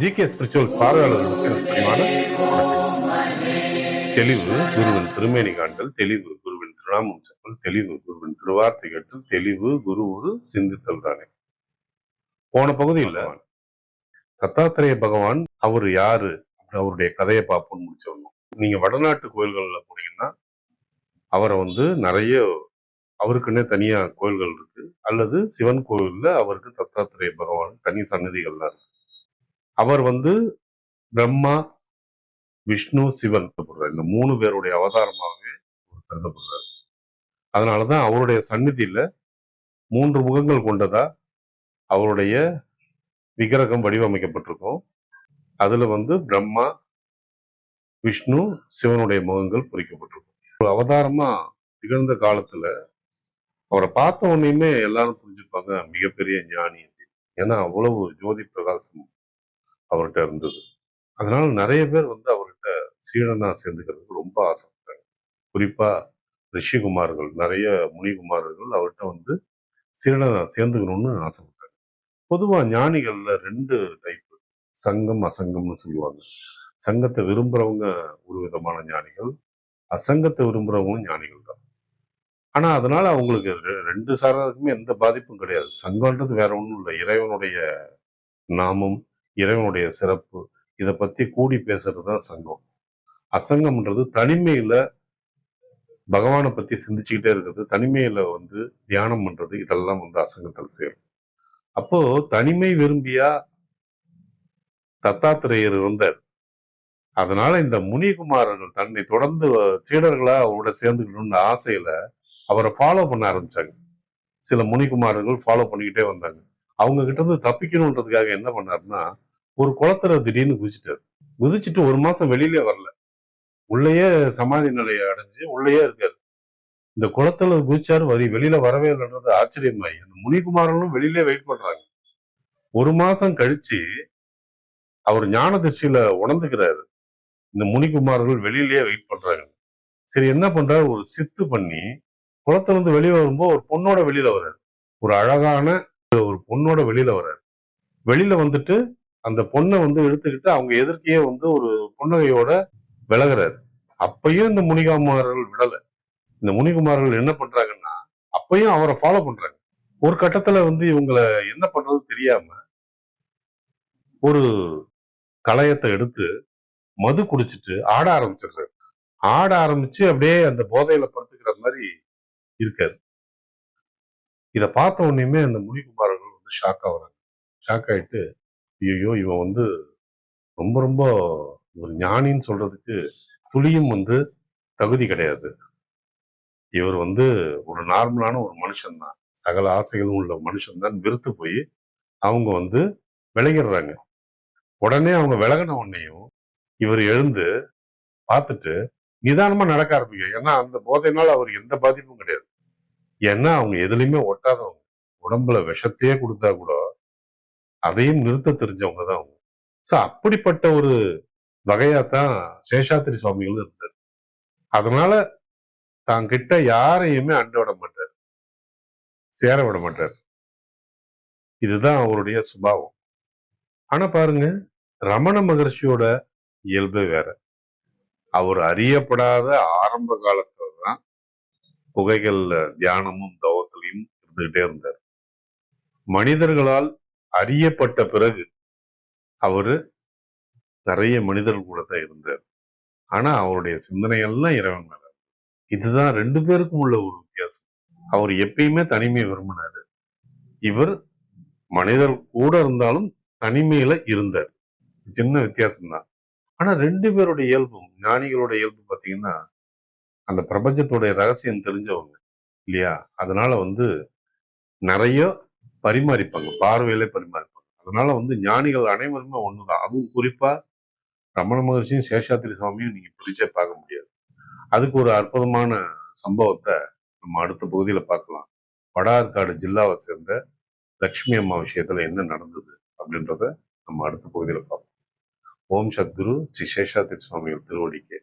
GK spirituals பார்வையாளர்களுக்கு தெளிவு குருவின் திருமேனி காண்டல் தெளிவு குருவின் திருநாமம் செப்பல் தெளிவு குருவின் திருவார்த்தை கட்டல் தெளிவு குரு ஒரு சிந்தித்தல் தானே. போன பகுதியில் தத்தாத்திரேய பகவான் அவர் யாரு? அப்படி அவருடைய கதையை பார்ப்போம்னு முடிச்சிடணும் நீங்க வடநாட்டு கோயில்கள்ல போனீங்கன்னா அவரை வந்து நிறைய அவருக்குன்னே தனியா கோயில்கள் இருக்கு. அல்லது சிவன் கோயில்ல அவருக்கு தத்தாத்திரேய பகவான் தனி சன்னதிகள்லாம் இருக்கு. அவர் வந்து பிரம்மா விஷ்ணு சிவன் கருதப்படுறார். இந்த மூணு பேருடைய அவதாரமாகவே கருதப்படுறார் கருதப்படுறார். அதனாலதான் அவருடைய சந்நிதியில மூன்று முகங்கள் கொண்டதா அவருடைய விக்கிரகம் வடிவமைக்கப்பட்டிருக்கும். அதுல வந்து பிரம்மா விஷ்ணு சிவனுடைய முகங்கள் பொறிக்கப்பட்டிருக்கும். ஒரு அவதாரமா திகழ்ந்த காலத்துல அவரை பார்த்த உடனேயுமே எல்லாரும் புரிஞ்சுப்பாங்க மிகப்பெரிய ஞானி அப்படின்னு. ஏன்னா அவ்வளவு ஜோதி பிரகாசம் அவர்கிட்ட இருந்தது. அதனால நிறைய பேர் வந்து அவர்கிட்ட சீடனா சேர்ந்துக்கிறதுக்கு ரொம்ப ஆசைப்பட்டாங்க. குறிப்பா ரிஷிகுமார்கள் நிறைய முனிகுமாரர்கள் அவர்கிட்ட வந்து சீடனா சேர்ந்துக்கணும்னு ஆசைப்பட்டாங்க. பொதுவா ஞானிகள்ல ரெண்டு டைப் சங்கம் அசங்கம்னு சொல்லுவாங்க. சங்கத்தை விரும்புறவங்க ஒரு விதமான ஞானிகள் அசங்கத்தை விரும்புறவங்களும் ஞானிகள் தான். ஆனா அதனால அவங்களுக்கு ரெ- ரெண்டு சாராருக்குமே எந்த பாதிப்பும் கிடையாது. சங்கம்ன்றது வேற ஒன்றும் இல்லை. இறைவனுடைய நாமம் இறைவனுடைய சிறப்பு இதை பத்தி கூடி பேசுறது தான் சங்கம். அசங்கம்ன்றது தனிமையில பகவானை பத்தி சிந்திச்சுக்கிட்டே இருக்கிறது. தனிமையில் வந்து தியானம் பண்றது இதெல்லாம் வந்து அசங்கத்தில் சேரும். அப்போ தனிமை விரும்பியா தத்தாத்திரேயர் இருந்தார் அதனால இந்த முனிகுமாரர்கள் தன்னை தொடர்ந்து சீடர்களா அவரோட சேர்ந்துக்கணும்னு ஆசையில அவரை ஃபாலோ பண்ண ஆரம்பிச்சாங்க. சில முனிகுமாரர்கள் ஃபாலோ பண்ணிக்கிட்டே வந்தாங்க. அவங்க கிட்ட இருந்து தப்பிக்கணுன்றதுக்காக என்ன பண்ணாருன்னா ஒரு குளத்துல திடீர்னு குதிச்சிட்டாரு. குதிச்சுட்டு ஒரு மாசம் வெளியிலே வரல. உள்ளேயே சமாதி நிலையை அடைஞ்சு உள்ளேயே இருக்காரு. இந்த குளத்துல குதிச்சாரு வரி வெளியில வரவே இல்லைன்றது ஆச்சரியமாயி அந்த முனிகுமாரனும் வெளியிலே வெயிட் பண்றாங்க. ஒரு மாசம் கழிச்சு அவர் ஞான திருஷ்டியில உணர்ந்துக்கிறாரு. இந்த முனிகுமாரர்கள் வெளியிலேயே வெயிட் பண்றாங்க. சரி என்ன பண்றாரு? ஒரு சித்து பண்ணி குளத்துல இருந்து வெளியே வரும்போது ஒரு பொண்ணோட வெளியில வர்றாரு. ஒரு அழகான ஒரு பொண்ணோட வெளியில வர்றாரு. வெளியில வந்துட்டு அந்த பொண்ணை வந்து எடுத்துக்கிட்டு அவங்க எதிர்க்கையே வந்து ஒரு புன்னகையோட விலகுறாரு. அப்பயும் இந்த முனிகுமாரர்கள் விடல. இந்த முனிகுமாரர்கள் என்ன பண்றாங்கன்னா அப்பயும் அவரை ஃபாலோ பண்றாங்க. ஒரு கட்டத்துல வந்து இவங்களை என்ன பண்றது தெரியாம ஒரு களையத்தை எடுத்து மது குடிச்சிட்டு ஆட ஆரம்பிச்சிடுறாரு. ஆட ஆரம்பிச்சு அப்படியே அந்த போதையில படுத்துக்கிற மாதிரி இருக்காரு இத பார்த்த உடனேயுமே அந்த முனிகுமாரர்கள் வந்து ஷாக் ஆகுறாங்க. ஷாக் ஆயிட்டு ஐயோ இவன் வந்து ரொம்ப ரொம்ப ஒரு ஞானின்னு சொல்றதுக்கு துளியும் வந்து தகுதி கிடையாது. இவர் வந்து ஒரு நார்மலான ஒரு மனுஷன்தான் சகல ஆசைகளும் உள்ள மனுஷன்தான் வெறுத்து போய் அவங்க வந்து விலகிடுறாங்க. உடனே அவங்க விலகின உடனேயும் இவர் எழுந்து பார்த்துட்டு நிதானமா நடக்க ஆரம்பிக்கும் ஏன்னா அந்த போதைனால அவருக்கு எந்த பாதிப்பும் கிடையாது. ஏன்னா அவங்க எதுலையுமே ஒட்டாதவங்க. உடம்புல விஷத்தையே கொடுத்தா கூட அதையும் நிறுத்த தெரிஞ்சவங்க தான் அவங்க. சோ அப்படிப்பட்ட ஒரு வகையாத்தான் சேஷாத்திரி சுவாமிகள் இருந்தார். அதனால தான் கிட்ட யாரையுமே அண்ட விட மாட்டார். சேர விட மாட்டார். இதுதான் அவருடைய சுபாவம். ஆனா பாருங்க ரமண மகர்ஷியோட இயல்பு வேற. அவர் அறியப்படாத ஆரம்ப காலத்துல புகைகள்ல தியானமும் தவத்திலையும் இருந்துகிட்டே இருந்தார். மனிதர்களால் அறியப்பட்ட பிறகு அவரு நிறைய மனிதர்கள் கூட தான் இருந்தார். ஆனா அவருடைய சிந்தனையெல்லாம் இறைவன் மேல இதுதான் ரெண்டு பேருக்கும் உள்ள ஒரு வித்தியாசம். அவர் எப்பயுமே தனிமையை விரும்பினாரு. இவர் மனிதர் கூட இருந்தாலும் தனிமையில இருந்தார். சின்ன வித்தியாசம்தான். ஆனா ரெண்டு பேருடைய இயல்பும் ஞானிகளோட இயல்பு பாத்தீங்கன்னா அந்த பிரபஞ்சத்துடைய ரகசியம் தெரிஞ்சவங்க இல்லையா? அதனால வந்து நிறைய பரிமாறிப்பாங்க பார்வையிலே பரிமாறிப்பாங்க. அதனால வந்து ஞானிகள் அனைவருமே ஒண்ணுதான். அதுவும் குறிப்பா ரமண மகர்ஷியும் சேஷாத்திரி சுவாமியும் நீங்க பிரிச்சே பார்க்க முடியாது. அதுக்கு ஒரு அற்புதமான சம்பவத்தை நம்ம அடுத்த பகுதியில பார்க்கலாம். வடார்காடு ஜில்லாவை சேர்ந்த லக்ஷ்மி அம்மா விஷயத்துல என்ன நடந்தது அப்படின்றத நம்ம அடுத்த பகுதியில பார்ப்போம். ஓம் சத்குரு ஸ்ரீ சேஷாத்திரி சுவாமிகள் திருவடிக்கே.